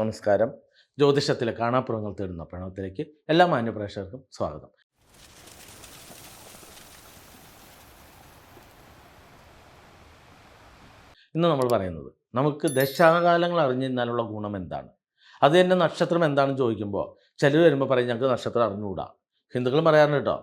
നമസ്കാരം. ജ്യോതിഷത്തിലെ കാണാപ്പുറങ്ങൾ തേടുന്ന പ്രണവത്തിലേക്ക് എല്ലാ മാന്യപ്രേക്ഷകർക്കും സ്വാഗതം. ഇന്ന് നമ്മൾ പറയുന്നത് നമുക്ക് ദശാകാലങ്ങൾ അറിഞ്ഞിരുന്നാലുള്ള ഗുണം എന്താണ്? അത് തന്നെ നക്ഷത്രം എന്താണെന്ന് ചോദിക്കുമ്പോൾ ചിലർ വരുമ്പോൾ പറയും ഞങ്ങൾക്ക് നക്ഷത്രം അറിഞ്ഞുകൂടാ? ഹിന്ദുക്കൾ പറയാറുണ്ട് കേട്ടോ.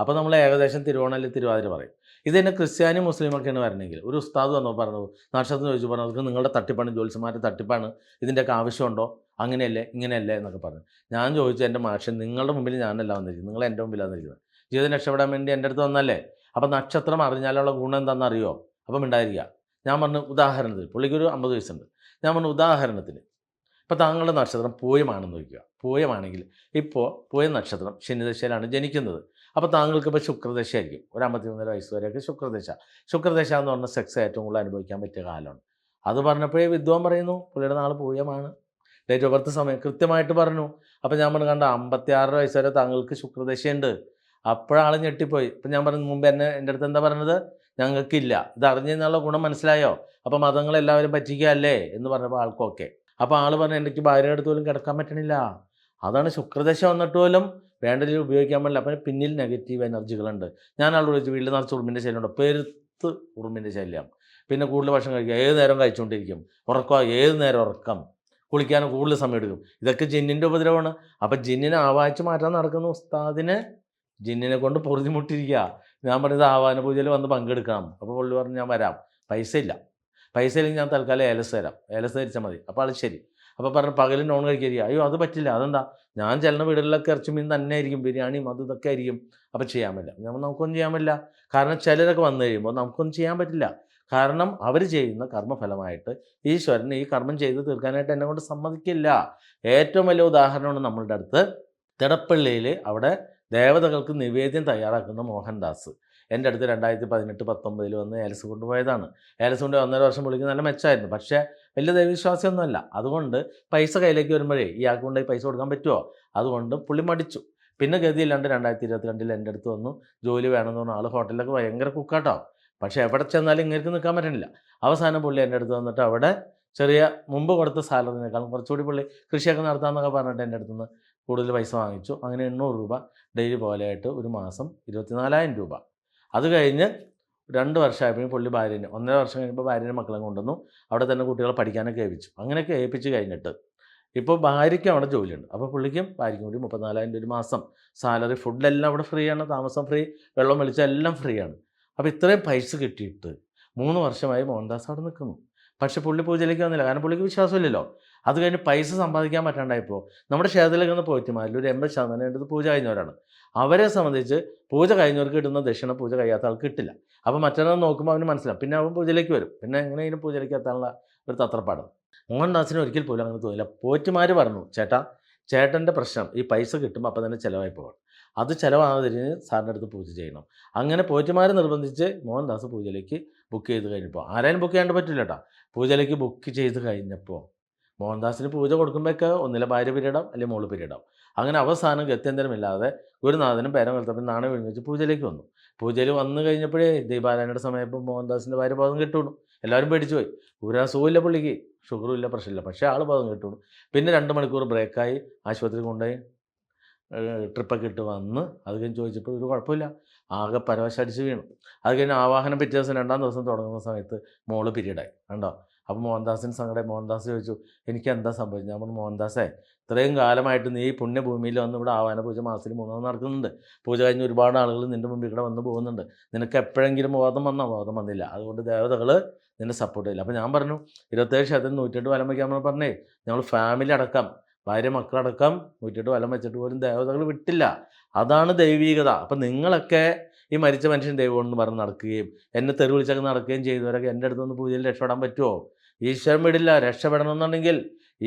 അപ്പോൾ നമ്മൾ ഏകദേശം തിരുവോണം അല്ലെങ്കിൽ തിരുവാതിര പറയും. ഇത് തന്നെ ക്രിസ്ത്യാനി മുസ്ലിമൊക്കെയാണ് വരണമെങ്കിൽ ഒരു ഉസ്താദ് വന്നു പറഞ്ഞു നക്ഷത്രം ചോദിച്ചു പറഞ്ഞു അവർക്ക് നിങ്ങളുടെ തട്ടിപ്പാണ് ജോലിസമാരുടെ തട്ടിപ്പാണ് ഇതിന്റെയൊക്കെ ആവശ്യമുണ്ടോ? അങ്ങനെയല്ലേ ഇങ്ങനെയല്ലേ എന്നൊക്കെ പറഞ്ഞു. ഞാൻ ചോദിച്ചു എന്റെ മാഷൻ നിങ്ങളുടെ മുമ്പിൽ ഞാനല്ല വന്നിരിക്കുന്നത് നിങ്ങൾ എന്റെ മുമ്പിലാണ് വന്നിരിക്കുന്നത് ജീവിതം രക്ഷപ്പെടാൻ വേണ്ടി എന്റെ അടുത്ത് വന്നല്ലേ? അപ്പോൾ നക്ഷത്രം അറിഞ്ഞാലുള്ള ഗുണം എന്താണെന്ന് അറിയോ അപ്പം ഉണ്ടായിരിക്കുക ഞാൻ പറഞ്ഞു ഉദാഹരണത്തിന് പുള്ളിക്കൊരു അമ്പത് വയസ്സുണ്ട്. ഞാൻ പറഞ്ഞു ഉദാഹരണത്തിന് ഇപ്പോൾ താങ്കളുടെ നക്ഷത്രം പൂയമാണെന്ന് നോക്കുക പൂയമാണെങ്കിൽ ഇപ്പോൾ പൂയ നക്ഷത്രം ശനിദശയിലാണ് ജനിക്കുന്നത്. അപ്പോൾ താങ്കൾക്ക് ഇപ്പോൾ ശുക്രദശ ആയിരിക്കും ഒരു അമ്പത്തിമൂന്നര വയസ്സ് വരെയൊക്കെ ശുക്രദശ. ശുക്രദശ എന്ന് പറഞ്ഞാൽ സെക്സ് ഏറ്റവും കൂടുതൽ അനുഭവിക്കാൻ പറ്റിയ കാലമാണ്. അത് പറഞ്ഞപ്പോഴേ വിദ്വാൻ പറയുന്നു പുള്ളിയുടെ നാൾ പൂയമാണ്. ഡേറ്റ് ഓഫ് ബർത്ത് സമയം കൃത്യമായിട്ട് പറഞ്ഞു. അപ്പോൾ ഞാൻ പറഞ്ഞു കണ്ട അമ്പത്തി ആറ് വയസ്സ് വരെ താങ്കൾക്ക് ശുക്രദശയുണ്ട്. അപ്പോഴാൾ ഞെട്ടിപ്പോയി. ഇപ്പം ഞാൻ പറഞ്ഞു മുമ്പ് എന്നെ എന്റെ അടുത്ത് എന്താ പറഞ്ഞത്? ഞങ്ങൾക്കില്ല. ഇത് എന്നുള്ള ഗുണം മനസ്സിലായോ? അപ്പോൾ മതങ്ങളെല്ലാവരും പറ്റിക്കുകയല്ലേ? എന്ന് പറഞ്ഞപ്പോൾ ആൾക്കൊക്കെ അപ്പോൾ ആൾ പറഞ്ഞു എനിക്ക് ഭാര്യയുടെ അടുത്ത് പോലും കിടക്കാൻ പറ്റണില്ല. അതാണ് ശുക്രദശ വന്നിട്ട് പോലും വേണ്ട രീതിയിൽ ഉപയോഗിക്കാൻ പറ്റില്ല അപ്പം പിന്നിൽ നെഗറ്റീവ് എനർജികളുണ്ട് ഞാൻ ആളോട് ചോദിച്ചു വീട്ടിൽ നിറച്ച് ഉറുമ്പിന്റെ ശല്യമുണ്ട് പെരുത്ത് ഉറുമ്പിന്റെ ശല്യം. പിന്നെ കൂടുതൽ ഭക്ഷണം കഴിക്കുക. ഏത് നേരം കഴിച്ചുകൊണ്ടിരിക്കും? ഉറക്കുക ഏത് നേരം ഉറക്കം? കുളിക്കാൻ കൂടുതൽ സമയം എടുക്കും. ഇതൊക്കെ ജിന്നിന്റെ ഉപദ്രവമാണ്. അപ്പം ജിന്നിനെ ആവാഹിച്ച് മാറ്റാൻ നടക്കുന്ന ഉസ്താദിനെ. ജിന്നിനെ കൊണ്ട് പൊറുതിമുട്ടിരിക്കുക. ഞാൻ പറഞ്ഞത് ആവാന പൂജയിൽ വന്ന് പങ്കെടുക്കണം. അപ്പോൾ പുള്ളി പറഞ്ഞു ഞാൻ വരാം. പൈസ ഇല്ല. പൈസ ഇല്ലെങ്കിൽ ഞാൻ തൽക്കാലം ഏലസ് തരാം. ഏലസ് ധരിച്ചാൽ മതി. അപ്പോൾ അത് ശരി. അപ്പോൾ പറഞ്ഞു പകൽ നോൺ കഴിക്കരുത്. അയ്യോ അത് പറ്റില്ല. അതെന്താ? ഞാൻ ചെല്ലുന്ന വീടുകളിലൊക്കെ ഇറച്ചി മീൻ തന്നെ ആയിരിക്കും ബിരിയാണിയും അത് ഇതൊക്കെ ആയിരിക്കും. അപ്പോൾ ചെയ്യാൻ പറ്റില്ല. നമ്മൾ നമുക്കൊന്നും ചെയ്യാൻ പറ്റില്ല. കാരണം ചിലരൊക്കെ വന്നു കഴിയുമ്പോൾ നമുക്കൊന്നും ചെയ്യാൻ പറ്റില്ല. കാരണം അവർ ചെയ്യുന്ന കർമ്മഫലമായിട്ട് ഈശ്വരൻ ഈ കർമ്മം ചെയ്ത് തീർക്കാനായിട്ട് എന്നെ കൊണ്ട് സമ്മതിക്കില്ല. ഏറ്റവും വലിയ ഉദാഹരണമാണ് നമ്മളുടെ അടുത്ത് തിടപ്പള്ളിയിൽ അവിടെ ദേവതകൾക്ക് നിവേദ്യം തയ്യാറാക്കുന്ന മോഹൻദാസ്. എന്റെ അടുത്ത് രണ്ടായിരത്തി പതിനെട്ട് പത്തൊമ്പതിൽ വന്ന് ഏലസ് കൊണ്ടുപോയതാണ്. ഏലസ് കൊണ്ട് ഒന്നര വർഷം പുള്ളിക്ക് നല്ല മെച്ചമായിരുന്നു പക്ഷേ വലിയ ദൈവവിശ്വാസിയൊന്നുമല്ല. അതുകൊണ്ട് പൈസ കയ്യിലേക്ക് വരുമ്പോഴേ ഈ കൊണ്ട് പൈസ കൊടുക്കാൻ പറ്റുമോ? അതുകൊണ്ട് പുള്ളി മടിച്ചു. പിന്നെ ഗതിയില്ലാണ്ട് രണ്ടായിരത്തി ഇരുപത്തിരണ്ടിൽ എന്റെ അടുത്ത് വന്നു. ജോലി വേണമെന്ന് പറഞ്ഞ. ആൾ ഹോട്ടലിലൊക്കെ ഭയങ്കര കുക്കാട്ടോ. പക്ഷേ എവിടെ ചെന്നാലും ഇങ്ങനെ നിൽക്കാൻ പറ്റണില്ല. അവസാനം പുള്ളി എന്റെ അടുത്ത് വന്നിട്ട് അവിടെ ചെറിയ മുമ്പ് കൊടുത്ത സാലറിനേക്കാളും കുറച്ചുകൂടി പുള്ളി കൃഷിയൊക്കെ നടത്താമെന്നൊക്കെ പറഞ്ഞിട്ട് എന്റെ അടുത്ത് നിന്ന് കൂടുതൽ പൈസ വാങ്ങിച്ചു. അങ്ങനെ എണ്ണൂറ് രൂപ ഡെയിലി പോലെയായിട്ട് ഒരു മാസം ഇരുപത്തിനാലായിരം രൂപ. അത് കഴിഞ്ഞ് രണ്ട് വർഷമായപ്പോൾ പുള്ളി ഭാര്യനെ. ഒന്നര വർഷം കഴിഞ്ഞപ്പോൾ ഭാര്യനെ മക്കളെ കൊണ്ടുവന്നു. അവിടെ തന്നെ കുട്ടികളെ പഠിക്കാനൊക്കെ ഏൽപ്പിച്ചു. അങ്ങനെയൊക്കെ ഏൽപ്പിച്ച് കഴിഞ്ഞിട്ട് ഇപ്പോൾ ഭാര്യയ്ക്കും അവിടെ ജോലിയുണ്ട്. അപ്പോൾ പുള്ളിക്കും ഭാര്യയ്ക്കും കൂടി മുപ്പത്തിനാലായിരം രൂപ ഒരു മാസം സാലറി. ഫുഡെല്ലാം അവിടെ ഫ്രീ ആണ്. താമസം ഫ്രീ വെള്ളം വെളിച്ചം എല്ലാം ഫ്രീ ആണ്. അപ്പോൾ ഇത്രയും പൈസ കിട്ടിയിട്ട് മൂന്ന് വർഷമായി മോഹൻദാസ് അവിടെ നിൽക്കുന്നു. പക്ഷേ പുള്ളി പൂജയിലേക്ക് വന്നില്ല. കാരണം പുള്ളിക്ക് വിശ്വാസമില്ലല്ലോ. അത് കഴിഞ്ഞ് പൈസ സമ്പാദിക്കാൻ പറ്റാണ്ടായപ്പോൾ നമ്മുടെ ക്ഷേത്രത്തിലേക്ക് വന്ന പോയിട്ടിമാരിൽ ഒരു എൺപത് ശതമാനം വേണ്ടത് പൂജ കഴിഞ്ഞവരാണ്. അവരെ സംബന്ധിച്ച് പൂജ കഴിഞ്ഞവർക്ക് കിട്ടുന്ന ദക്ഷിണ പൂജ കഴിയാത്ത ആൾക്ക് കിട്ടില്ല. അപ്പോൾ മറ്റൊരാൾ നോക്കുമ്പോൾ അവന് മനസ്സിലാവും. പിന്നെ അവൻ പൂജയിലേക്ക് വരും. പിന്നെ എങ്ങനെയെങ്കിലും പൂജയിലേക്ക് എത്താനുള്ള ഒരു തത്രപ്പാട്. മോഹൻദാസിന് ഒരിക്കൽ പോലും അങ്ങനെ തോന്നില്ല പോറ്റുമാർ പറഞ്ഞു ചേട്ടാ ചേട്ടന്റെ പ്രശ്നം ഈ പൈസ കിട്ടുമ്പോൾ അപ്പം തന്നെ ചിലവായി പോകണം. അത് ചിലവാകാതിരിഞ്ഞ് സാറിന്റെ അടുത്ത് പൂജ ചെയ്യണം. അങ്ങനെ പോറ്റുമാരെ നിർബന്ധിച്ച് മോഹൻദാസ് പൂജയിലേക്ക് ബുക്ക് ചെയ്ത് കഴിഞ്ഞപ്പോൾ ആരായാലും ബുക്ക് ചെയ്യാണ്ട് പറ്റില്ല കേട്ടോ പൂജയിലേക്ക് ബുക്ക് ചെയ്ത് കഴിഞ്ഞപ്പോൾ മോഹൻദാസിന് പൂജ കൊടുക്കുമ്പോഴൊക്കെ ഒന്നിലെ ഭാര്യ പിരീഡം അല്ലെങ്കിൽ മോൾ പിരീഡം. അങ്ങനെ അവസാനം ഗത്യന്തരമില്ലാതെ ഗുരുനാഥനും പേരം കളത്തപ്പം നാണയം വീണ് വെച്ച് പൂജയിലേക്ക് വന്നു. പൂജയിൽ വന്നു കഴിഞ്ഞപ്പോഴേ ദീപാരായണയുടെ സമയപ്പോൾ മോഹൻദാസിന്റെ ഭാര്യ ബോധം കിട്ടുള്ളൂ. എല്ലാവരും പേടിച്ചു പോയി ഒരു അസുഖമില്ല പുള്ളിക്ക്. ഷുഗറും ഇല്ല പ്രഷറില്ല പക്ഷേ ആൾ ഭാഗം കിട്ടുള്ളൂ. പിന്നെ രണ്ട് മണിക്കൂർ ബ്രേക്കായി ആശുപത്രി കൊണ്ടുപോയി. ട്രിപ്പൊക്കെ ഇട്ട് വന്ന് അത് കഴിഞ്ഞ് ചോദിച്ചപ്പോൾ ഒരു കുഴപ്പമില്ല. ആകെ പരവശടിച്ച് വീണു. അത് കഴിഞ്ഞ് ആവാഹനം പിറ്റേ ദിവസം രണ്ടാം ദിവസം തുടങ്ങുന്ന സമയത്ത് മോൾ പിരീഡായി. കണ്ടോ? അപ്പോൾ മോഹൻദാസിന് സങ്കടം മോഹൻദാസ് ചോദിച്ചു എനിക്ക് എന്താ സംഭവിച്ചത് പറഞ്ഞു മോഹൻദാസേ ഇത്രയും കാലമായിട്ട് നീ ഈ പുണ്യഭൂമിയിൽ വന്ന് ഇവിടെ ആവാന പൂജ മാസത്തിൽ മൂന്നാം നടക്കുന്നുണ്ട്. പൂജ കഴിഞ്ഞ് ഒരുപാട് ആളുകൾ നിന്റെ മുമ്പിൽ ഇവിടെ വന്ന് പോകുന്നുണ്ട്. നിനക്ക് എപ്പോഴെങ്കിലും ബോധം വന്നാൽ ബോധം വന്നില്ല. അതുകൊണ്ട് ദേവതകൾ നിന്നെ സപ്പോർട്ട് ചെയ്യില്ല. അപ്പോൾ ഞാൻ പറഞ്ഞു ഇരുപത്തേഴ് ശതമാനം നൂറ്റെട്ട് വലം വയ്ക്കാൻ നമ്മൾ പറഞ്ഞേ ഞങ്ങൾ ഫാമിലി അടക്കം ഭാര്യ മക്കളടക്കം നൂറ്റെട്ട് വലം വെച്ചിട്ട് പോലും ദേവതകൾ വിട്ടില്ല. അതാണ് ദൈവികത. അപ്പം നിങ്ങളൊക്കെ ഈ മരിച്ച മനുഷ്യൻ ദൈവം എന്ന് പറഞ്ഞ് നടക്കുകയും എന്നെ തെറി വിളിച്ചൊക്കെ നടക്കുകയും ചെയ്തവരൊക്കെ എന്റെ അടുത്ത് നിന്ന് പൂജയിൽ രക്ഷപ്പെടാൻ പറ്റുമോ? ഈശ്വരൻ വിടില്ല രക്ഷപ്പെടണം എന്നുണ്ടെങ്കിൽ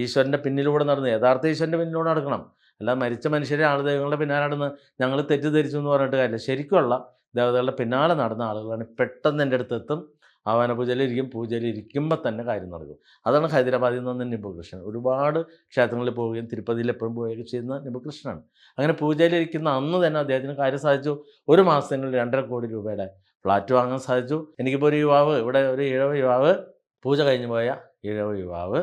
ഈശ്വരന്റെ പിന്നിലൂടെ നടന്ന് യഥാർത്ഥ ഈശ്വരന്റെ പിന്നിലൂടെ നടക്കണം. അല്ല മരിച്ച മനുഷ്യരെ ആൾ ദൈവങ്ങളുടെ പിന്നാലെ നടന്ന് ഞങ്ങൾ തെറ്റിദ്ധരിച്ചു എന്ന് പറഞ്ഞിട്ട് കാര്യമില്ല. ശരിക്കുള്ള ദേവതകളുടെ പിന്നാലെ നടന്ന ആളുകളാണ് പെട്ടെന്ന് എന്റെ അടുത്ത് എത്തും. ആവാന പൂജയിലിരിക്കും പൂജയിലിരിക്കുമ്പോൾ തന്നെ കാര്യം നടക്കും. അതാണ് ഹൈദരാബാദിൽ നിന്ന് നിബുകൃഷ്ണൻ ഒരുപാട് ക്ഷേത്രങ്ങളിൽ പോവുകയും തിരുപ്പതിയിൽ എപ്പോഴും പോവുകയൊക്കെ ചെയ്യുന്ന നിബുകൃഷ്ണനാണ് അങ്ങനെ പൂജയിലിരിക്കുന്ന അന്ന് തന്നെ അദ്ദേഹത്തിന് കാര്യം സാധിച്ചു. ഒരു മാസത്തിനുള്ളിൽ രണ്ടര കോടി രൂപയുടെ ഫ്ലാറ്റ് വാങ്ങാൻ സാധിച്ചു. എനിക്കിപ്പോൾ ഒരു യുവാവ് ഇവിടെ ഒരു ഇഴവ യുവാവ് പൂജ കഴിഞ്ഞു പോയ ഇഴവ യുവാവ്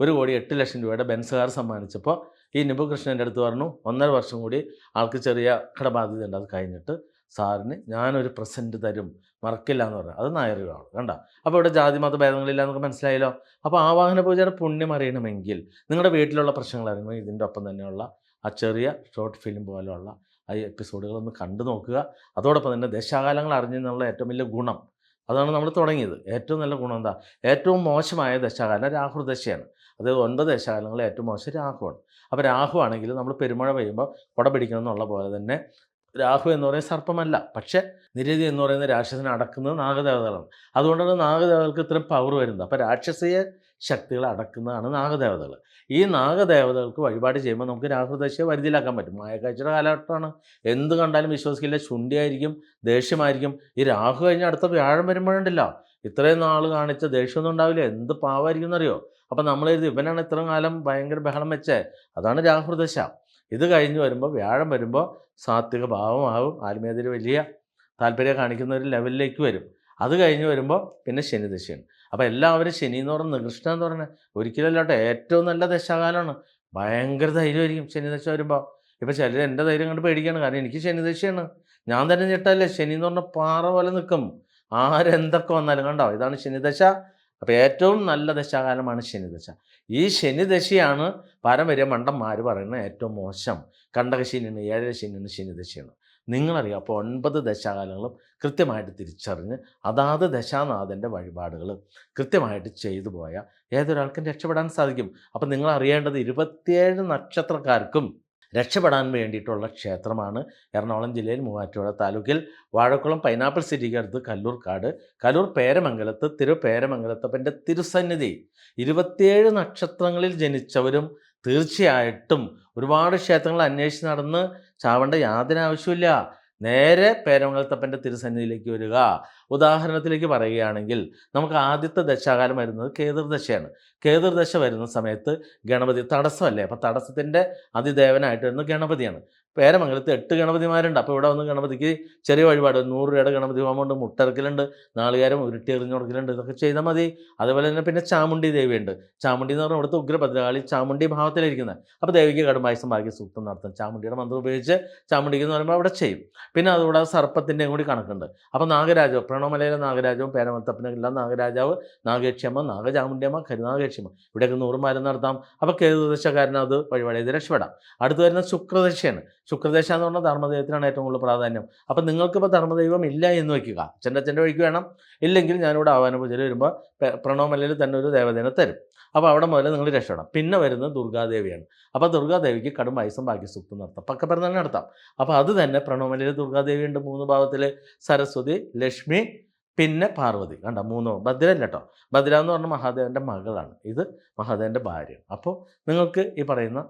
ഒരു കോടി എട്ട് ലക്ഷം രൂപയുടെ ബെൻസ് കാർ സമ്മാനിച്ചപ്പോൾ ഈ നിബുകൃഷ്ണന്റെ അടുത്ത് പറഞ്ഞു ഒന്നര വർഷം കൂടി ആൾക്ക് ചെറിയ കടബാധ്യത ഉണ്ട് അത് കഴിഞ്ഞിട്ട് സാറിന് ഞാനൊരു പ്രസന്റ് തരും. മറക്കില്ല എന്ന് പറഞ്ഞു. അത് നായരുകളാണ്. കണ്ട? അപ്പോൾ ഇവിടെ ജാതി മത ഭേദങ്ങളില്ല എന്നൊക്കെ മനസ്സിലായല്ലോ? അപ്പോൾ ആവാഹന പൂജയുടെ പുണ്യം അറിയണമെങ്കിൽ നിങ്ങളുടെ വീട്ടിലുള്ള പ്രശ്നങ്ങൾ അറിയണമെങ്കിൽ ഇതിന്റെ ഒപ്പം തന്നെയുള്ള ആ ചെറിയ ഷോർട്ട് ഫിലിം പോലെയുള്ള ആ എപ്പിസോഡുകളൊന്ന് കണ്ടു നോക്കുക. അതോടൊപ്പം തന്നെ ദശാകാലങ്ങൾ അറിഞ്ഞെന്നുള്ള ഏറ്റവും വലിയ ഗുണം. അതാണ് നമ്മൾ തുടങ്ങിയത്. ഏറ്റവും നല്ല ഗുണം എന്താ? ഏറ്റവും മോശമായ ദശാകാലം രാഹു അതായത് അത് ഒൻപത് ദശാകാലങ്ങളിൽ ഏറ്റവും മോശം രാഹുവാണ്. അപ്പോൾ രാഹു ആണെങ്കിൽ നമ്മൾ പെരുമഴ പെയ്യുമ്പോൾ കുട പിടിക്കണം എന്നുള്ള പോലെ തന്നെ രാഹു എന്ന് പറയുന്നത് സർപ്പമല്ല. പക്ഷെ നിരതി എന്ന് പറയുന്ന രാക്ഷസനെ അടക്കുന്നത് നാഗദേവതകളാണ്. അതുകൊണ്ടാണ് നാഗദേവതകൾക്ക് ഇത്രയും പവർ വരുന്നത്. അപ്പോൾ രാക്ഷസീയ ശക്തികളെ അടക്കുന്നതാണ് നാഗദേവതകൾ. ഈ നാഗദേവതകൾക്ക് വഴിപാട് ചെയ്യുമ്പോൾ നമുക്ക് രാഹുദശയെ വരുതിയിലാക്കാൻ പറ്റും. മായക്കാഴ്ചയുടെ കാലഘട്ടമാണ്. എന്ത് കണ്ടാലും വിശ്വസിക്കില്ല. ശുണ്ടിയായിരിക്കും ദേഷ്യമായിരിക്കും. ഈ രാഹു കഴിഞ്ഞ അടുത്ത വ്യാഴം വരുമ്പോഴുണ്ടല്ലോ. ഇത്രയും നാൾ കാണിച്ച ദേഷ്യമൊന്നും ഉണ്ടാവില്ല. എന്ത് പാവമായിരിക്കും എന്നറിയോ? അപ്പം നമ്മൾ ഇവനാണ് ഇത്രയും കാലം ഭയങ്കര ബഹളം വെച്ചേ. അതാണ് രാഹുദശ ഇത് കഴിഞ്ഞ് വരുമ്പോൾ വ്യാഴം വരുമ്പോൾ സാത്വിക ഭാവമാവും ആത്മീയതയിൽ വലിയ താല്പര്യം കാണിക്കുന്ന ഒരു ലെവലിലേക്ക് വരും. അത് കഴിഞ്ഞ് വരുമ്പോൾ പിന്നെ ശനിദശയാണ് അപ്പോൾ എല്ലാവരും ശനി എന്ന് പറയുന്നത് നികൃഷ്ണ എന്ന് പറയുന്നത് ഒരിക്കലല്ലാട്ടെ ഏറ്റവും നല്ല ദശാകാലമാണ്. ഭയങ്കര ധൈര്യമായിരിക്കും ശനിദശ വരുമ്പോൾ ഇപ്പോൾ ചിലർ എന്റെ ധൈര്യം കണ്ട് പേടിക്കുകയാണ് കാരണം എനിക്ക് ശനിദശയാണ് ഞാൻ തന്നെ ഞെട്ടല്ലേ ശനി എന്ന് പറഞ്ഞാൽ പാറ പോലെ നിൽക്കും ആരെന്തൊക്കെ വന്നാലും കണ്ടോ? ഇതാണ് ശനിദശ അപ്പോൾ ഏറ്റവും നല്ല ദശാകാലമാണ് ശനിദശ. ഈ ശനിദശയാണ് പാരമ്പര്യ മണ്ടന്മാർ പറയുന്നത് ഏറ്റവും മോശം കണ്ടകശനിയാണ് ഏഴര ശനിയാണ് ശനിദശയാണ്. നിങ്ങളറിയാം അപ്പോൾ ഒൻപത് ദശാകാലങ്ങളും കൃത്യമായിട്ട് തിരിച്ചറിഞ്ഞ് അതാത് ദശാനാഥന്റെ വഴിപാടുകൾ കൃത്യമായിട്ട് ചെയ്തു പോയാൽ ഏതൊരാൾക്കും രക്ഷപ്പെടാൻ സാധിക്കും. അപ്പം നിങ്ങൾ അറിയേണ്ടത് ഇരുപത്തിയേഴ് നക്ഷത്രക്കാർക്കും രക്ഷപ്പെടാൻ വേണ്ടിയിട്ടുള്ള ക്ഷേത്രമാണ് എറണാകുളം ജില്ലയിൽ മൂവാറ്റുപുഴ താലൂക്കിൽ. വാഴക്കുളം പൈനാപ്പിൾ സിറ്റിക്ക് കല്ലൂർക്കാട് കല്ലൂർ പേരമംഗലത്ത് തിരു പേരമംഗലത്തപ്പന്റെ തിരുസന്നിധി. ഇരുപത്തിയേഴ് നക്ഷത്രങ്ങളിൽ ജനിച്ചവരും തീർച്ചയായിട്ടും ഒരുപാട് ക്ഷേത്രങ്ങൾ അന്വേഷിച്ച് നടന്ന് ചാവേണ്ട യാതൊരു ആവശ്യമില്ല നേരെ പേരമംഗലത്തപ്പന്റെ തിരുസന്നിധിയിലേക്ക് വരിക. ഉദാഹരണത്തിലേക്ക് പറയുകയാണെങ്കിൽ നമുക്ക് ആദ്യത്തെ ദശാകാലം വരുന്നത് കേതുർദശയാണ്. കേതുർദശ വരുന്ന സമയത്ത് ഗണപതി തടസ്സമല്ലേ? അപ്പോൾ തടസ്സത്തിന്റെ അതിദേവനായിട്ട് വരുന്നത് ഗണപതിയാണ്. പേരമംഗലത്ത് എട്ട് ഗണപതിമാരുണ്ട്. അപ്പോൾ ഇവിടെ വന്ന് ഗണപതിക്ക് ചെറിയ വഴിപാട്. നൂറ് രൂപയുടെ ഗണപതി ഹോമമുണ്ട്. മുട്ടറക്കലുണ്ട് നാളികാരം ഉരുട്ടി എറിഞ്ഞു കൊടുക്കലുണ്ട്. ഇതൊക്കെ ചെയ്താൽ മതി. അതുപോലെ തന്നെ പിന്നെ ചാമുണ്ടി ദേവിയുണ്ട്. ചാമുണ്ടി എന്ന് പറഞ്ഞാൽ ഇവിടുത്തെ ഉഗ്രഭദ്രകാളി ചാമുണ്ടി ഭാവത്തിലിരിക്കുന്നത് അപ്പോൾ ദേവിക്ക് കടുംബായസം ഭാഗ്യ സൂക്തം നടത്തും. ചാമുണ്ടിയുടെ മന്ത്രം ഉപയോഗിച്ച് ചാമുണ്ടിക്ക് എന്ന് പറയുമ്പോൾ അവിടെ ചെയ്യും. പിന്നെ അതുകൂടാതെ സർപ്പത്തിന്റെയും കൂടി കണക്കുണ്ട്. അപ്പോൾ നാഗരാജാവ് പ്രണവമലയിലെ നാഗരാജവും പേരമത്തപ്പനെല്ലാം നാഗരാജാവ്. നാഗേക്ഷ്യമ്മ നാഗചാമുണ്ടിയമ്മ കരുനാഗേക്ഷ്യമ്മ ഇവിടെയൊക്കെ നൂറുമാരം നടത്താം. അപ്പോൾ കേതുദശക്കാരനത് വഴിപാട് രക്ഷപ്പെടാം. അടുത്ത് വരുന്ന ശുക്രദശയാണ്. ശുക്രദശ എന്ന് പറഞ്ഞാൽ ധർമ്മദൈവത്തിനാണ് ഏറ്റവും കൂടുതൽ പ്രാധാന്യം. അപ്പം നിങ്ങൾക്കിപ്പോൾ ധർമ്മദൈവം ഇല്ല എന്ന് വയ്ക്കുക. അച്ഛന്റെ വഴിക്ക് വേണം. ഇല്ലെങ്കിൽ ഞാനിവിടെ ആവാന പൂജയിൽ വരുമ്പോൾ പെ- തന്നെ ഒരു ദേവതേനെ തരും. അപ്പോൾ അവിടെ മുതൽ നിങ്ങൾ രക്ഷപ്പെടാം പിന്നെ വരുന്നത് ദുർഗാദേവിയാണ്. അപ്പോൾ ദുർഗാദേവിക്ക് കടും വയസ്സും ബാക്കി സൂക്തം നടത്താം. പക്ക പറഞ്ഞാൽ നടത്താം. അപ്പോൾ അത് തന്നെ പ്രണവമലയിൽ ദുർഗാദേവി ഉണ്ട് മൂന്ന് ഭാവത്തിൽ സരസ്വതി ലക്ഷ്മി പിന്നെ പാർവതി. കണ്ട? മൂന്നോ ഭദ്രല്ല കേട്ടോ ഭദ്ര എന്ന് പറഞ്ഞ മഹാദേവന്റെ മകളാണ്. ഇത് മഹാദേവന്റെ ഭാര്യയാണ് അപ്പോൾ നിങ്ങൾക്ക് ഈ പറയുന്ന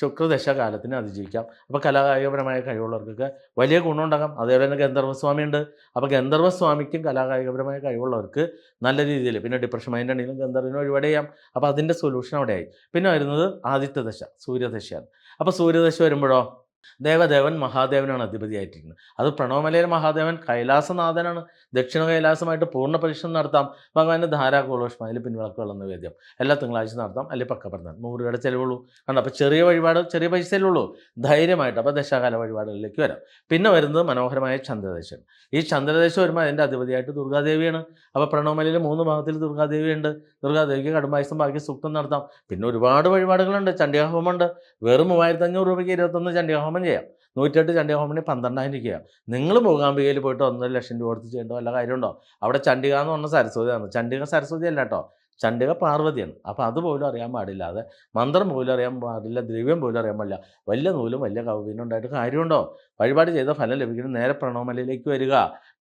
ശുക്രദശ കാലത്തിനെ അതിജീവിക്കാം. അപ്പോൾ കലാകായികപരമായ കഴിവുള്ളവർക്കൊക്കെ വലിയ ഗുണമുണ്ടാകാം. അതേപോലെ തന്നെ ഗന്ധർവസ്വാമി ഉണ്ട് അപ്പോൾ ഗന്ധർവസ്വാമിക്കും കലാകായികപരമായ കഴിവുള്ളവർക്ക് നല്ല രീതിയിൽ പിന്നെ ഡിപ്രഷൻ മൈൻഡ് ആണെങ്കിലും ഗന്ധർവിനെ ഒഴിവാട് ചെയ്യാം. അപ്പോൾ അതിന്റെ സൊല്യൂഷൻ അവിടെയായി. പിന്നെ വരുന്നത് ആദിത്യദശ സൂര്യദശയാണ്. അപ്പോൾ സൂര്യദശ വരുമ്പോഴോ? ദേവദേവൻ മഹാദേവനാണ് അധിപതിയായിട്ടിരിക്കുന്നത്. അത് പ്രണവമലയിലെ മഹാദേവൻ കൈലാസനാഥനാണ്. ദക്ഷിണ കൈലാസമായിട്ട് പൂർണ പരീക്ഷണം നടത്താം. ഭഗവാന്റെ ധാരാകോളോഷ്മ അതിൽ പിൻവിളക്കുള്ള വേദ്യം. എല്ലാ തിങ്കളാഴ്ച നടത്താം. അല്ലെങ്കിൽ പക്ക പറഞ്ഞാൽ നൂറ് രൂപയുടെ ചിലവുള്ളൂ. കണ്ടോ? അപ്പോൾ ചെറിയ വഴിപാട് ചെറിയ പൈസയിലുള്ളൂ ധൈര്യമായിട്ട്. അപ്പോൾ ദശാകാല വഴിപാടുകളിലേക്ക് വരാം. പിന്നെ വരുന്നത് മനോഹരമായ ചന്ദ്രദേശം. ഈ ചന്ദ്രദേശം വരുമ്പോൾ അതിന്റെ അധിപതിയായിട്ട് ദുർഗാദേവിയാണ്. അപ്പോൾ പ്രണവമലയിൽ മൂന്ന് ഭാഗത്തിൽ ദുർഗാദേവിയുണ്ട്. ദുർഗാദേവിക്ക് കടുംബായസം ബാക്കി സൂക്തം നടത്താം. പിന്നെ ഒരുപാട് വഴിപാടുകളുണ്ട്. ചണ്ഡിയാഹോമുണ്ട് വെറും മൂവായിരത്തി അഞ്ഞൂറ് രൂപയ്ക്ക് ഇരുപത്തൊന്ന് ചണ്ഡികാഹോമം ചെയ്യാം. നൂറ്റെട്ട് ചണ്ഡികാഹോമന് പന്ത്രണ്ടായിരം രൂപ ചെയ്യാം. നിങ്ങൾ മൂകാംബികയിൽ പോയിട്ട് ഒന്നര ലക്ഷം രൂപ കൊടുത്ത് ചെയ്യേണ്ട വല്ല കാര്യമുണ്ടോ? അവിടെ ചണ്ഡിക എന്ന് പറഞ്ഞ സരസ്വതിയാണ്. ചണ്ഡിക സരസ്വതി അല്ല കേട്ടോ. ചണ്ഡിക പാർവതിയാണ്. അപ്പോൾ അതുപോലും അറിയാൻ പാടില്ലാതെ മന്ത്രം പോലും അറിയാൻ പാടില്ല ദ്രവ്യം പോലും അറിയാൻ പാടില്ല. വലിയ നൂലും വലിയ കവിനും ഉണ്ടായിട്ട് കാര്യമുണ്ടോ? വഴിപാട് ചെയ്ത ഫലം ലഭിക്കുന്നത് നേരെ പ്രണവമലയിലേക്ക് വരിക.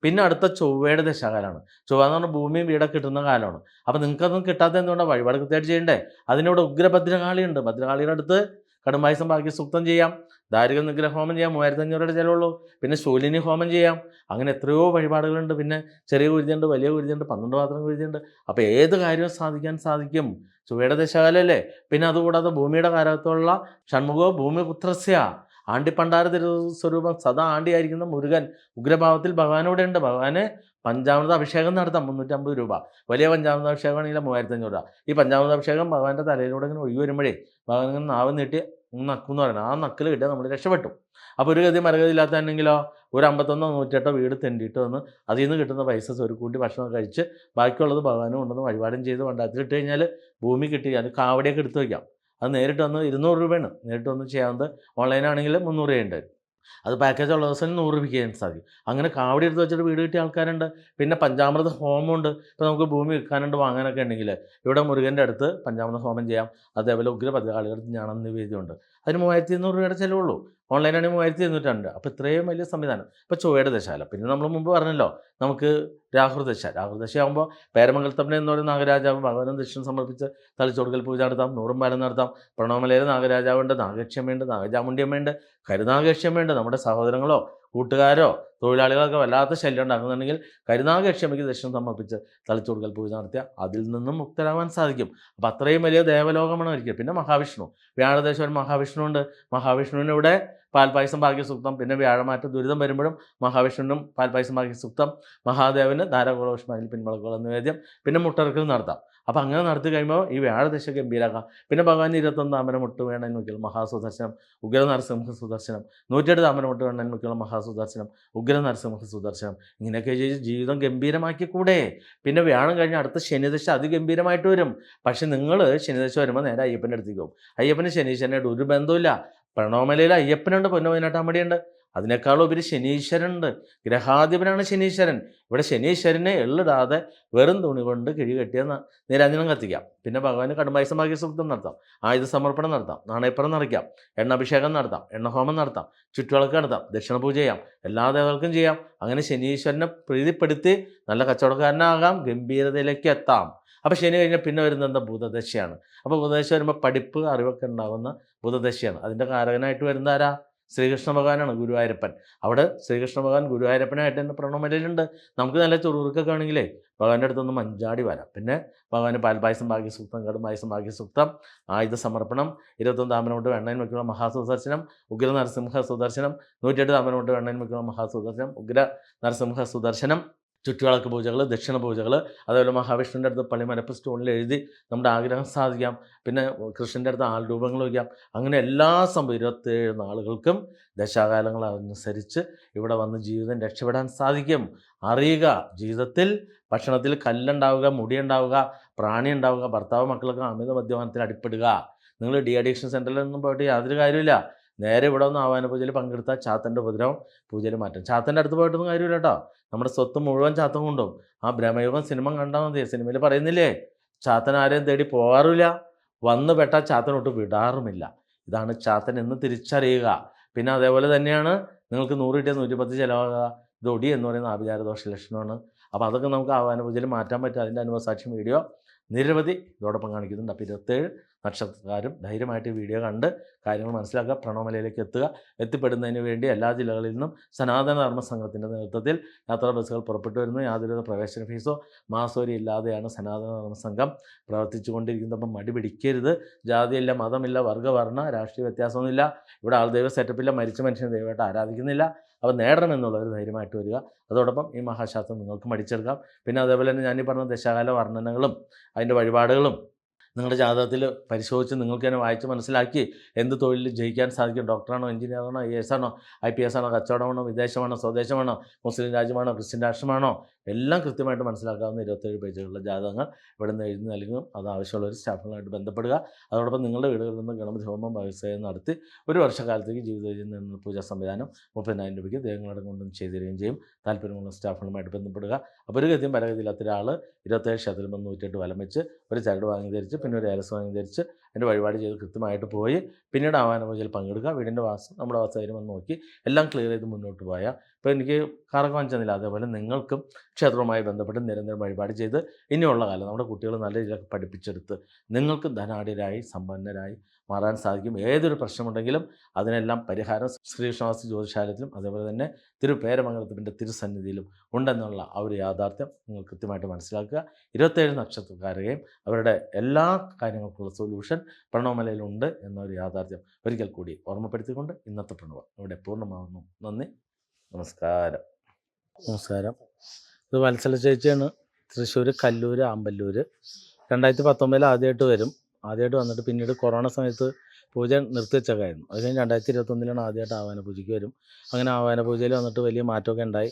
പിന്നെ അടുത്ത ചൊവ്വയുടെ ദശകാലമാണ്. ചൊവ്വ എന്ന് പറഞ്ഞാൽ ഭൂമിയും വീടൊക്കെ കിട്ടുന്ന കാലമാണ്. അപ്പോൾ നിങ്ങൾക്കതൊന്നും കിട്ടാത്ത എന്തുകൊണ്ടാണ് വഴിപാട് കൃത്യമായിട്ട് ചെയ്യണ്ടേ? അതിനോട് ഉഗ്രഭദ്രകാളിയുണ്ട്. ഭദ്രകാളിയുടെ അടുത്ത് കടുംബായസം ബാക്കി സൂക്തം ചെയ്യാം. ദാരിക നിഗ്രഹ ഹോമം ചെയ്യാം. മൂവായിരത്തി അഞ്ഞൂറുടെ ചിലവുള്ളൂ. പിന്നെ ശൂലിനി ഹോമം ചെയ്യാം. അങ്ങനെ എത്രയോ വഴിപാടുകളുണ്ട്. പിന്നെ ചെറിയ കുരുതിയുണ്ട് വലിയ കുരുതിയുണ്ട് പന്ത്രണ്ട് പാത്രം കുരുതിയുണ്ട്. അപ്പോൾ ഏത് കാര്യവും സാധിക്കാൻ സാധിക്കും. ചുവയുടെ ദശകാലല്ലേ? പിന്നെ അതുകൂടാതെ ഭൂമിയുടെ കാലത്തുള്ള ഷൺമുഖോ ഭൂമിപുത്രസ്യ. ആണ്ടിപ്പണ്ടാര സ്വരൂപം സദാ ആണ്ടിയായിരിക്കുന്ന മുരുകൻ ഉഗ്രഭാവത്തിൽ ഭഗവാനോടെ ഉണ്ട് ഭഗവാന് പഞ്ചാമൃത അഭിഷേകം നടത്താം. മുന്നൂറ്റമ്പത് രൂപ. വലിയ പഞ്ചാമൃത അഭിഷേകമാണെങ്കിൽ മൂവായിരത്തി അഞ്ഞൂറ് രൂപ. ഈ പഞ്ചാമൃത അഭിഷേകം ഭഗവാന്റെ തലയിലൂടെ ഇങ്ങനെ ഒഴുകി വരുമ്പോഴേ ഭഗവാൻ ഇങ്ങനെ നാവ് നീട്ടി നക്കുന്ന് പറയുന്നത്. ആ നക്കിൽ കിട്ടിയാൽ നമ്മൾ രക്ഷപ്പെട്ടു. അപ്പോൾ ഒരു ഗതി മരഗതി ഇല്ലാത്തതാണെങ്കിലോ ഒരു അമ്പത്തൊന്നോ നൂറ്റെട്ടോ വീട് തെണ്ടിയിട്ട് വന്ന് അതിൽ നിന്ന് കിട്ടുന്ന പൈസ സ്വരുക്കൂട്ടി കൂട്ടി ഭക്ഷണം കഴിച്ച് ബാക്കിയുള്ളത് ഭഗവാനും കൊണ്ടുവന്ന് വഴിപാടും ചെയ്ത് കൊണ്ടാത്തി ഇട്ട് കഴിഞ്ഞാൽ ഭൂമി കിട്ടി. അത് കാവടിയൊക്കെ എടുത്ത് വയ്ക്കാം അത് നേരിട്ട് വന്ന് ഇരുന്നൂറ് രൂപയാണ്. നേരിട്ട് വന്ന് ചെയ്യാവുന്നത് ഓൺലൈനാണെങ്കിൽ മുന്നൂറ് രൂപയുണ്ട് അത് പാക്കേജ് ഉള്ള ദിവസം നൂറ് രൂപയ്ക്ക് ചെയ്യാൻ സാധിക്കും. അങ്ങനെ കാവടി എടുത്ത് വെച്ചിട്ട് വീട് കിട്ടിയ ആൾക്കാരുണ്ട്. പിന്നെ പഞ്ചാമൃത ഹോമമുണ്ട് ഇപ്പോൾ നമുക്ക് ഭൂമി വിൽക്കാനുണ്ട് വാങ്ങാനൊക്കെ ഉണ്ടെങ്കിൽ ഇവിടെ മുരുകന്റെ അടുത്ത് പഞ്ചാമൃത ഹോമം ചെയ്യാം. അതേപോലെ ഉഗ്ര പതികാളികൾക്ക് ഞാണം നിവേദ്യമുണ്ട് അതിന് മൂവായിരത്തി ഇരുന്നൂറ് രൂപയുടെ ചിലവുള്ളൂ. ഓൺലൈനാണെങ്കിൽ മൂവായിരത്തി ഇരുന്നൂറ്റാണ്ട് അപ്പോൾ ഇത്രയും വലിയ സംവിധാനം. ഇപ്പോൾ ചൊവ്വയുടെ ദശാല. പിന്നെ നമ്മൾ മുമ്പ് പറഞ്ഞല്ലോ നമുക്ക് രാഹുർദശ രാഹുർദശയാകുമ്പോൾ പേരമംഗലത്തപ്പന എന്ന് പറയുന്ന നാഗരാജാവ് ഭഗവാനും ദക്ഷിണം സമർപ്പിച്ച് തളിച്ചോടുക്കൽ പൂജ നടത്താം നൂറും പാലം നടത്താം. പ്രണവമലയിൽ നാഗരാജാവുണ്ട് നാഗക്ഷമയുണ്ട് നാഗചാമുണ്ടിയമ്മയുണ്ട് കരുനാഗക്ഷമയുണ്ട്. നമ്മുടെ സഹോദരങ്ങളോ കൂട്ടുകാരോ തൊഴിലാളികളൊക്കെ വല്ലാത്ത ശല്യം ഉണ്ടാക്കുന്നുണ്ടെങ്കിൽ കരുനാഗക്ഷമയ്ക്ക് ദക്ഷിണം സമർപ്പിച്ച് തളിച്ചുകൊടുക്കൽ പൂജ നടത്തിയാൽ അതിൽ നിന്നും മുക്തരാവാൻ സാധിക്കും. അപ്പം അത്രയും വലിയ ദേവലോകമാണ് ഒരിക്കൽ. പിന്നെ മഹാവിഷ്ണു. വ്യാഴദേശവൻ മഹാവിഷ്ണു ഉണ്ട്. മഹാവിഷ്ണുവിന് ഇവിടെ പാൽപ്പായസം ഭാഗ്യസൂക്തം പിന്നെ വ്യാഴമാറ്റ ദുരിതം വരുമ്പോഴും മഹാവിഷ്ണുവിനും പാൽപായസം ഭാഗ്യസൂക്തം മഹാദേവന് ധാരാകുളോഷ്മാതിൽ പിൻവളക്കുള്ള നിവേദ്യം. പിന്നെ മുട്ടറക്കൽ നടത്താം. അപ്പോൾ അങ്ങനെ നടത്തി കഴിയുമ്പോൾ ഈ വ്യാഴദശ ഗംഭീരാക്കാം പിന്നെ ഭഗവാൻ ഇരുപത്തൊന്ന് താമരമുട്ട് വേണം നോക്കിയുള്ള മഹാസുദർശനം ഉഗ്ര നരസിംഹ സുദർശനം നൂറ്റെട്ട് താമരമുട്ട് വേണം നോക്കിയുള്ള മഹാസുദർശനം ഉഗ്ര നരസിംഹ സുദർശനം. ഇങ്ങനെയൊക്കെ ചെയ്ത് ജീവിതം ഗംഭീരമാക്കി കൂടെ പിന്നെ വ്യാഴം കഴിഞ്ഞ് അടുത്ത ശനിദശ അതിഗംഭീരമായിട്ട് വരും. പക്ഷെ നിങ്ങൾ ശനിദശ വരുമ്പോൾ നേരെ അയ്യപ്പന്റെ അടുത്തേക്ക് പോകും. അയ്യപ്പന് ശനീശ്വരനായിട്ട് ഒരു ബന്ധമില്ല പ്രണവമലയിൽ അയ്യപ്പനുണ്ട് പൊന്നവനാട്ടാമ്പടിയുണ്ട് അതിനേക്കാളും ഉപരി ശനീശ്വരനുണ്ട്. ഗ്രഹാധിപനാണ് ശനീശ്വരൻ. ഇവിടെ ശനീശ്വരനെ എള്ളിടാതെ വെറും തുണി കൊണ്ട് കിഴി കെട്ടിയ ന- നിരഞ്ജനം കത്തിക്കാം. പിന്നെ ഭഗവാന് കടുംബായസം ഭാഗ്യ സൂക്തം നടത്താം. ആയുധ സമർപ്പണം നടത്താം. നാണയപ്പുറം നിറയ്ക്കാം എണ്ണാഭിഷേകം നടത്താം. എണ്ണഹോമം നടത്താം. ചുറ്റുവിളക്ക് നടത്താം. ദക്ഷിണ പൂജ ചെയ്യാം. എല്ലാ ദേവകൾക്കും ചെയ്യാം. അങ്ങനെ ശനീശ്വരനെ പ്രീതിപ്പെടുത്തി നല്ല കച്ചവടക്കാരനാകാം. ഗംഭീരതയിലേക്ക് എത്താം. അപ്പോൾ ശനി കഴിഞ്ഞാൽ പിന്നെ വരുന്നത് എന്താ? ബുധദശയാണ് അപ്പോൾ ബുധദശ വരുമ്പോൾ പഠിപ്പ് അറിവൊക്കെ ഉണ്ടാകുന്ന ബുധദശയാണ് അതിന്റെ കാരകനായിട്ട് വരുന്നതാരാ? ശ്രീകൃഷ്ണ ഭഗവാനാണ് ഗുരുവായൂരപ്പൻ. അവിടെ ശ്രീകൃഷ്ണ ഭഗവാൻ ഗുരുവായൂരപ്പനായിട്ട് തന്നെ പ്രണവമലയിലുണ്ട് നമുക്ക് നല്ല ചുറുക്കൊക്കെ ആണെങ്കിലേ ഭഗവാന്റെ അടുത്തൊന്ന് മഞ്ചാടി വരാം. പിന്നെ ഭഗവാന് പാൽപായസം ഭാഗ്യസൂക്തം കടുംപായസം ഭാഗ്യസൂക്തം ആയുധ സമർപ്പണം ഇരുപത്തൊന്ന് താമരമുട്ട് വെണ്ണയിൽ വെക്കുന്ന മഹാസുദർശനം ഉഗ്ര നരസിംഹ സുദർശനം നൂറ്റെട്ട് താമരമുട്ട് വെണ്ണയിൽ വെക്കുന്ന മഹാസുദർശനം ഉഗ്ര നരസിംഹ സുദർശനം. ചുറ്റുവിളക്ക് പൂജകൾ ദക്ഷിണ പൂജകൾ അതേപോലെ മഹാവിഷ്ണുവിന്റെ അടുത്ത് പള്ളിമരപ്പ് സ്റ്റോണിൽ എഴുതി നമ്മുടെ ആഗ്രഹം സാധിക്കാം. പിന്നെ കൃഷ്ണന്റെ അടുത്ത് ആൾരൂപങ്ങൾ വയ്ക്കാം. അങ്ങനെ എല്ലാ സംഭവം ഇരുപത്തേഴ് നാളുകൾക്കും ദശാകാലങ്ങൾ അനുസരിച്ച് ഇവിടെ വന്ന് ജീവിതം രക്ഷപ്പെടാൻ സാധിക്കും. അറിയുക ജീവിതത്തിൽ ഭക്ഷണത്തിൽ കല്ലുണ്ടാവുക മുടിയുണ്ടാവുക പ്രാണി ഉണ്ടാവുക ഭർത്താവ് മക്കൾക്ക് അമിത മദ്യപാനത്തിൽ അടിപ്പെടുക. നിങ്ങൾ ഡി അഡിക്ഷൻ സെന്ററിലൊന്നും പോയിട്ട് യാതൊരു കാര്യമില്ല നേരെ ഇവിടെ ഒന്ന് ആവാന പൂജയിൽ പങ്കെടുത്താൽ ചാത്തന്റെ ഉപദ്രവം പൂജയിൽ മാറ്റും. ചാത്തന്റെ അടുത്ത് പോയിട്ടൊന്നും കാര്യമില്ല കേട്ടോ. നമ്മുടെ സ്വത്ത് മുഴുവൻ ചാത്തം കൊണ്ടും ആ ബ്രഹ്മയുഗം സിനിമ കണ്ടാൽ മതി. സിനിമയിൽ പറയുന്നില്ലേ? ചാത്തൻ ആരെയും തേടി പോകാറില്ല വന്നു പെട്ടാൽ ചാത്തനോട്ട് വിടാറുമില്ല. ഇതാണ് ചാത്തൻ എന്ന് തിരിച്ചറിയുക. പിന്നെ അതേപോലെ തന്നെയാണ് നിങ്ങൾക്ക് നൂറ് കിട്ടിയ നൂറ്റിപ്പത്ത് ചിലവാകുക. ഇത് എന്ന് പറയുന്ന ആഭിചാര ദോഷ ലക്ഷണമാണ്. അപ്പോൾ അതൊക്കെ നമുക്ക് ആവാന പൂജയിൽ മാറ്റാൻ പറ്റും. അതിന്റെ അനുഭവസാക്ഷ്യം വീഡിയോ നിരവധി ഇതോടൊപ്പം കാണിക്കുന്നുണ്ട്. അപ്പോൾ ഇരുപത്തേഴ് നക്ഷത്രക്കാരും ധൈര്യമായിട്ട് വീഡിയോ കണ്ട് കാര്യങ്ങൾ മനസ്സിലാക്കുക പ്രണവമലയിലേക്ക് എത്തുക എത്തിപ്പെടുന്നതിന് വേണ്ടി എല്ലാ ജില്ലകളിൽ നിന്നും സനാതന ധർമ്മ സംഘത്തിന്റെ നേതൃത്വത്തിൽ യാത്രാ ബസ്സുകൾ പുറപ്പെട്ടു വരുന്നു. യാതൊരു പ്രവേശന ഫീസോ മാസോരി ഇല്ലാതെയാണ് സനാതന ധർമ്മ സംഘം പ്രവർത്തിച്ചു കൊണ്ടിരിക്കുന്നത് അപ്പം മടി പിടിക്കരുത്. ജാതിയില്ല മതമില്ല വർഗവർണ രാഷ്ട്രീയ വ്യത്യാസമൊന്നുമില്ല. ഇവിടെ ആൾ ദൈവ സെറ്റപ്പില്ല മരിച്ച മനുഷ്യനെ ദൈവമായിട്ട് ആരാധിക്കുന്നില്ല. അപ്പോൾ ഒരു ധൈര്യമായിട്ട് വരിക. അതോടൊപ്പം ഈ മഹാശാസ്ത്രം നിങ്ങൾക്ക് മടിച്ചെടുക്കാം. പിന്നെ അതേപോലെ തന്നെ ഞാനീ പറഞ്ഞ ദശാകാല വർണനകളും അതിന്റെ വഴിപാടുകളും നിങ്ങളുടെ ജാതകത്തിൽ പരിശോധിച്ച് നിങ്ങൾക്ക് തന്നെ വായിച്ച് മനസ്സിലാക്കി എന്ത് തൊഴിലിൽ ജയിക്കാൻ സാധിക്കും. ഡോക്ടറാണോ എഞ്ചിനീയറാണോ ഐ എസ് ആണോ ഐ പി എസ് ആണോ കച്ചവടമാണോ വിദേശമാണോ സ്വദേശമാണോ മുസ്ലിം രാജ്യമാണോ ക്രിസ്ത്യൻ രാഷ്ട്രമാണോ എല്ലാം കൃത്യമായിട്ട് മനസ്സിലാക്കാവുന്ന ഇരുപത്തേഴ് പേജുകളുള്ള ജാതകങ്ങൾ ഇവിടെ നിന്ന് എഴുതി നൽകും. അത് ആവശ്യമുള്ള ഒരു സ്റ്റാഫുകളായിട്ട് ബന്ധപ്പെടുക. അതോടൊപ്പം നിങ്ങളുടെ വീടുകളിൽ നിന്ന് ഗണപതി ഹോമം വ്യവസായം നടത്തി ഒരു വർഷക്കാലത്തേക്ക് ജീവിതത്തിൽ നിന്ന് പൂജാ സംവിധാനം മുപ്പതിനായിരം രൂപയ്ക്ക് ദൈവങ്ങളുടെ കൊണ്ടും ചെയ്തു തരികയും ചെയ്യും. താല്പര്യമുള്ള സ്റ്റാഫുകളുമായിട്ട് ബന്ധപ്പെടുക. അപ്പോൾ ഒരു ഗതിയും പരഗതിയില്ലാത്ത ഒരാൾ ഇരുപത്തേഴ് ശതമാനം നൂറ്റെട്ട് വലം വെച്ച് ഒരു ചരട് വാങ്ങി ധരിച്ച് പിന്നെ ഒരു ഏലസം ധരിച്ച് അതിന്റെ വഴിപാട് ചെയ്ത് കൃത്യമായിട്ട് പോയി. പിന്നീട് ആവാന പൂജയിൽ പങ്കെടുക്കുക. വീടിന്റെ വാസം നമ്മുടെ വാസം വന്ന് നോക്കി. എല്ലാം ക്ലിയർ ചെയ്ത് മുന്നോട്ട് പോയാൽ ഇപ്പോൾ എനിക്ക് കാറൊക്കെ വാങ്ങിച്ചെന്നില്ല അതേപോലെ നിങ്ങൾക്കും ക്ഷേത്രവുമായി ബന്ധപ്പെട്ട് നിരന്തരം വഴിപാട് ചെയ്ത് ഇനിയുള്ള കാലം നമ്മുടെ കുട്ടികൾ നല്ല രീതിയിലൊക്കെ പഠിപ്പിച്ചെടുത്ത് നിങ്ങൾക്ക് ധനാഢ്യരായി സമ്പന്നരായി മാറാൻ സാധിക്കും. ഏതൊരു പ്രശ്നമുണ്ടെങ്കിലും അതിനെല്ലാം പരിഹാരം ശ്രീകൃഷ്ണവാസി ജ്യോതിശാലയത്തിലും അതേപോലെ തന്നെ തിരുപേരമംഗലത്തിന്റെ തിരുസന്നിധിയിലും ഉണ്ടെന്നുള്ള ആ ഒരു യാഥാർത്ഥ്യം നിങ്ങൾ കൃത്യമായിട്ട് മനസ്സിലാക്കുക. ഇരുപത്തേഴ് നക്ഷത്രക്കാരെയും അവരുടെ എല്ലാ കാര്യങ്ങൾക്കുള്ള സൊല്യൂഷൻ പ്രണവമലയിലുണ്ട് എന്നൊരു യാഥാർത്ഥ്യം ഒരിക്കൽ കൂടി ഓർമ്മപ്പെടുത്തിക്കൊണ്ട് ഇന്നത്തെ പ്രണവം ഇവിടെ പൂർണമാകുന്നു നന്ദി. നമസ്കാരം. നമസ്കാരം. ഇത് വത്സല ചേച്ചിയാണ്. തൃശ്ശൂർ കല്ലൂർ ആമ്പല്ലൂർ രണ്ടായിരത്തി പത്തൊമ്പതിൽ ആദ്യമായിട്ട് വരും. ആദ്യമായിട്ട് വന്നിട്ട് പിന്നീട് കൊറോണ സമയത്ത് പൂജ നിർത്തിവെച്ചൊക്കെയായിരുന്നു. അത് കഴിഞ്ഞ് രണ്ടായിരത്തി ഇരുപത്തൊന്നിലാണ് ആദ്യമായിട്ട് ആവാന പൂജയ്ക്ക് വരും. അങ്ങനെ ആവാന പൂജയിൽ വന്നിട്ട് വലിയ മാറ്റമൊക്കെ ഉണ്ടായി.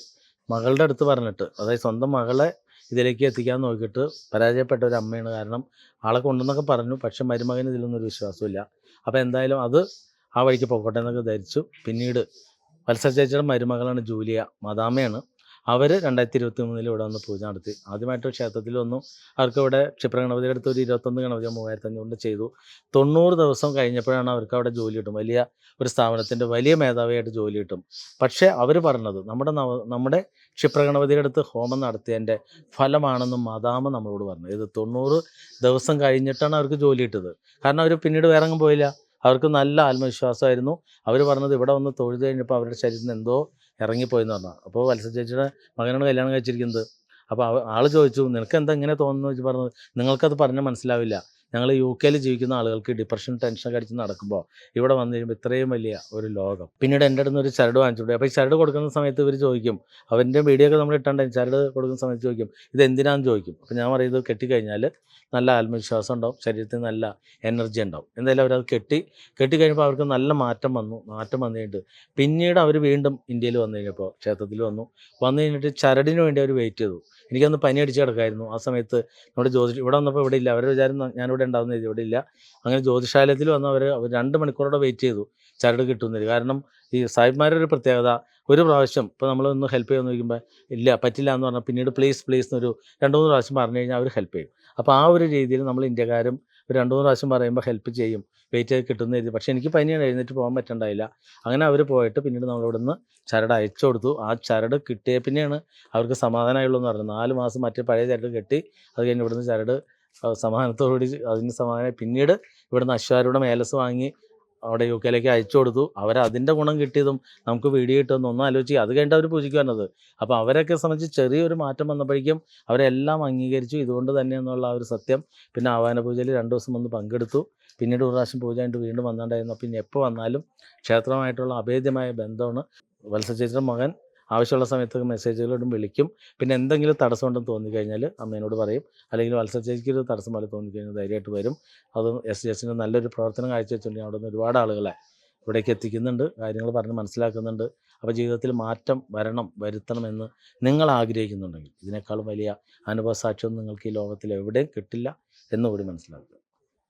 മകളുടെ അടുത്ത് പറഞ്ഞിട്ട് അതായത് സ്വന്തം മകളെ ഇതിലേക്ക് എത്തിക്കാൻ നോക്കിയിട്ട് പരാജയപ്പെട്ട ഒരു അമ്മയാണ്. കാരണം ആളെ കൊണ്ടുവന്നൊക്കെ പറഞ്ഞു പക്ഷെ മരുമകന് ഇതിലൊന്നും ഒരു വിശ്വാസമില്ല അപ്പോൾ എന്തായാലും അത് ആ വഴിക്ക് പോകട്ടെ എന്നൊക്കെ ധരിച്ചു. പിന്നീട് വത്സര ചേച്ചിയുടെ മരുമകളാണ് ജൂലിയ മദാമയാണ് അവർ രണ്ടായിരത്തി ഇരുപത്തി മൂന്നിൽ ഇവിടെ വന്ന് പൂജ നടത്തി. ആദ്യമായിട്ട് ക്ഷേത്രത്തിൽ വന്നു. അവർക്ക് ഇവിടെ ക്ഷിപ്രഗണപതിയുടെ അടുത്ത് ഒരു ഇരുപത്തൊന്ന് ഗണപതി മൂവായിരത്തി അഞ്ഞൂറിന്റെ ചെയ്തു. തൊണ്ണൂറ് ദിവസം കഴിഞ്ഞപ്പോഴാണ് അവർക്ക് അവിടെ ജോലി കിട്ടും. വലിയ ഒരു സ്ഥാപനത്തിന്റെ വലിയ മേധാവിയായിട്ട് ജോലി കിട്ടും. പക്ഷേ അവർ പറഞ്ഞത് നമ്മുടെ നമ്മുടെ ക്ഷിപ്രഗണപതിയുടെ അടുത്ത് ഹോമം നടത്തിയതിന്റെ ഫലമാണെന്ന് മദാമ നമ്മളോട് പറഞ്ഞു. ഇത് തൊണ്ണൂറ് ദിവസം കഴിഞ്ഞിട്ടാണ് അവർക്ക് ജോലി കിട്ടിയത്. കാരണം അവർ പിന്നീട് വേറെ പോയില്ല. അവർക്ക് നല്ല ആത്മവിശ്വാസമായിരുന്നു. അവർ പറഞ്ഞത് ഇവിടെ വന്ന് തൊഴുത് കഴിഞ്ഞപ്പോൾ അവരുടെ ശരീരത്തിന് എന്തോ ഇറങ്ങിപ്പോയെന്ന് പറഞ്ഞു. അപ്പോൾ വത്സ ചേച്ചിയുടെ മകനാണ് കല്യാണം കഴിച്ചിരിക്കുന്നത്. അപ്പോൾ ആൾ ചോദിച്ചു നിനക്ക് എന്താ ഇങ്ങനെ തോന്നുന്നു? വെച്ച് പറഞ്ഞത് നിങ്ങൾക്കത് പറഞ്ഞാൽ മനസ്സിലാവില്ല. ഞങ്ങൾ യു കെയിൽ ജീവിക്കുന്ന ആളുകൾക്ക് ഡിപ്രഷൻ ടെൻഷൻ അടിച്ച് നടക്കുമ്പോൾ ഇവിടെ വന്നു കഴിയുമ്പോൾ ഇത്രയും വലിയ ഒരു ലോകം. പിന്നീട് എന്റെ അടുത്ത് ഒരു ചരട് വാങ്ങിച്ചു. അപ്പോൾ ഈ ചരട് കൊടുക്കുന്ന സമയത്ത് ഇവർ ചോദിക്കും അവന്റെ വീഡിയോ ഒക്കെ നമ്മൾ ഇട്ടുണ്ടെങ്കിൽ ചരട് കൊടുക്കുന്ന സമയത്ത് ചോദിക്കും ഇത് എന്തിനാന്ന് ചോദിക്കും? അപ്പോൾ ഞാൻ പറയുന്നത് കെട്ടിക്കഴിഞ്ഞാൽ നല്ല ആത്മവിശ്വാസം ഉണ്ടാവും ശരീരത്തിൽ നല്ല എനർജി ഉണ്ടാവും. എന്തായാലും അവരത് കെട്ടി കെട്ടി കഴിഞ്ഞപ്പോൾ അവർക്ക് നല്ല മാറ്റം വന്നു മാറ്റം വന്നു കഴിഞ്ഞിട്ട് പിന്നീട് അവർ വീണ്ടും ഇന്ത്യയിൽ വന്നു കഴിഞ്ഞപ്പോൾ ക്ഷേത്രത്തിൽ വന്നു. വന്നു കഴിഞ്ഞിട്ട് ചരടിന് വേണ്ടി അവർ വെയിറ്റ് ചെയ്തു. എനിക്കന്ന് പനി അടിച്ച് കിടക്കായിരുന്നു. ആ സമയത്ത് നമ്മുടെ ജ്യോതിഷ ഇവിടെ വന്നപ്പോൾ ഇവിടെ ഇല്ല. അവരുടെ വിചാരം ഞാനിവിടെ ഉണ്ടാവുന്ന ഇവിടെ ഇല്ല. അങ്ങനെ ജ്യോതിഷാലയത്തിൽ വന്ന് അവർ രണ്ട് മണിക്കൂറോടെ വെയിറ്റ് ചെയ്തു. ചരട് കിട്ടുന്നില്ല കാരണം ഈ സാഹിബ്മാരുടെ ഒരു പ്രത്യേകത ഒരു പ്രാവശ്യം ഇപ്പോൾ നമ്മൾ ഒന്ന് ഹെൽപ്പ് ചെയ്യാൻ നോക്കുമ്പോൾ ഇല്ല പറ്റില്ല എന്ന് പറഞ്ഞാൽ പിന്നീട് പ്ലീസ് പ്ലീസ് എന്നൊരു രണ്ട് മൂന്ന് പ്രാവശ്യം പറഞ്ഞു കഴിഞ്ഞാൽ അവർ ഹെൽപ്പ് ചെയ്യും. അപ്പോൾ ആ ഒരു രീതിയിൽ നമ്മൾ ഇന്ത്യക്കാരും രണ്ട് മൂന്ന് പ്രാവശ്യം പറയുമ്പോൾ ഹെൽപ്പ് ചെയ്യും. വെയിറ്റ് ചെയ്ത് കിട്ടുന്ന രീതി. പക്ഷേ എനിക്ക് പനിയാണ് എഴുന്നേറ്റ് പോകാൻ പറ്റണ്ടായില്ല. അങ്ങനെ അവർ പോയിട്ട് പിന്നീട് നമ്മളിവിടെ നിന്ന് ചരട് അയച്ചു കൊടുത്തു. ആ ചരട് കിട്ടിയ പിന്നെയാണ് അവർക്ക് സമാധാനമായുള്ളൂ എന്ന് പറഞ്ഞു നാല് മാസം മറ്റേ പഴയ ചരട് കെട്ടി അത് കഴിഞ്ഞ് ഇവിടുന്ന് ചരട് സമാധാനത്തോടുകൂടി അതിന് സമാധാനം പിന്നീട് ഇവിടുന്ന് അശ്വാരൂടെ മേലസ് വാങ്ങി അവിടെ യു കെയിലേക്ക് അയച്ചു കൊടുത്തു. അവർ അതിന്റെ ഗുണം കിട്ടിയതും നമുക്ക് വീഡിയോ കിട്ടുമെന്ന് ഒന്നും ആലോചിച്ച് അത് കഴിഞ്ഞിട്ട് അവർ പൂജിക്കുവാനത് അപ്പോൾ അവരൊക്കെ സംബന്ധിച്ച് ചെറിയൊരു മാറ്റം വന്നപ്പോഴേക്കും അവരെല്ലാം അംഗീകരിച്ചു. ഇതുകൊണ്ട് തന്നെ എന്നുള്ള ആ ഒരു സത്യം. പിന്നെ ആവാന പൂജയിൽ രണ്ട് ദിവസം വന്ന് പങ്കെടുത്തു. പിന്നീട് ഒരു പ്രാവശ്യം പൂജ കഴിഞ്ഞിട്ട് വീണ്ടും വന്നിട്ടുണ്ടായിരുന്നു. പിന്നെ എപ്പോൾ വന്നാലും ക്ഷേത്രമായിട്ടുള്ള അഭേദ്യമായ ബന്ധമാണ് വത്സ മകൻ. ആവശ്യമുള്ള സമയത്തൊക്കെ മെസ്സേജുകളോടും വിളിക്കും. പിന്നെ എന്തെങ്കിലും തടസ്സമുണ്ടെന്ന് തോന്നിക്കഴിഞ്ഞാൽ അമ്മേനോട് പറയും. അല്ലെങ്കിൽ വത്സ ചേച്ചിക്ക് ഒരു തടസ്സം പോലെ തോന്നിക്കഴിഞ്ഞാൽ ധൈര്യമായിട്ട് വരും. അത് എസ് ജി എസിന്റെ നല്ലൊരു പ്രവർത്തനം കാഴ്ചവെച്ചുകൊണ്ട് അവിടെ നിന്ന് ഒരുപാട് ആളുകളെ ഇവിടേക്ക് എത്തിക്കുന്നുണ്ട്. കാര്യങ്ങൾ പറഞ്ഞ് മനസ്സിലാക്കുന്നുണ്ട്. അപ്പോൾ ജീവിതത്തിൽ മാറ്റം വരണം വരുത്തണമെന്ന് നിങ്ങൾ ആഗ്രഹിക്കുന്നുണ്ടെങ്കിൽ ഇതിനേക്കാളും വലിയ അനുഭവ സാക്ഷ്യം നിങ്ങൾക്ക് ഈ ലോകത്തിൽ എവിടെയും കിട്ടില്ല എന്നുകൂടി മനസ്സിലാക്കുക.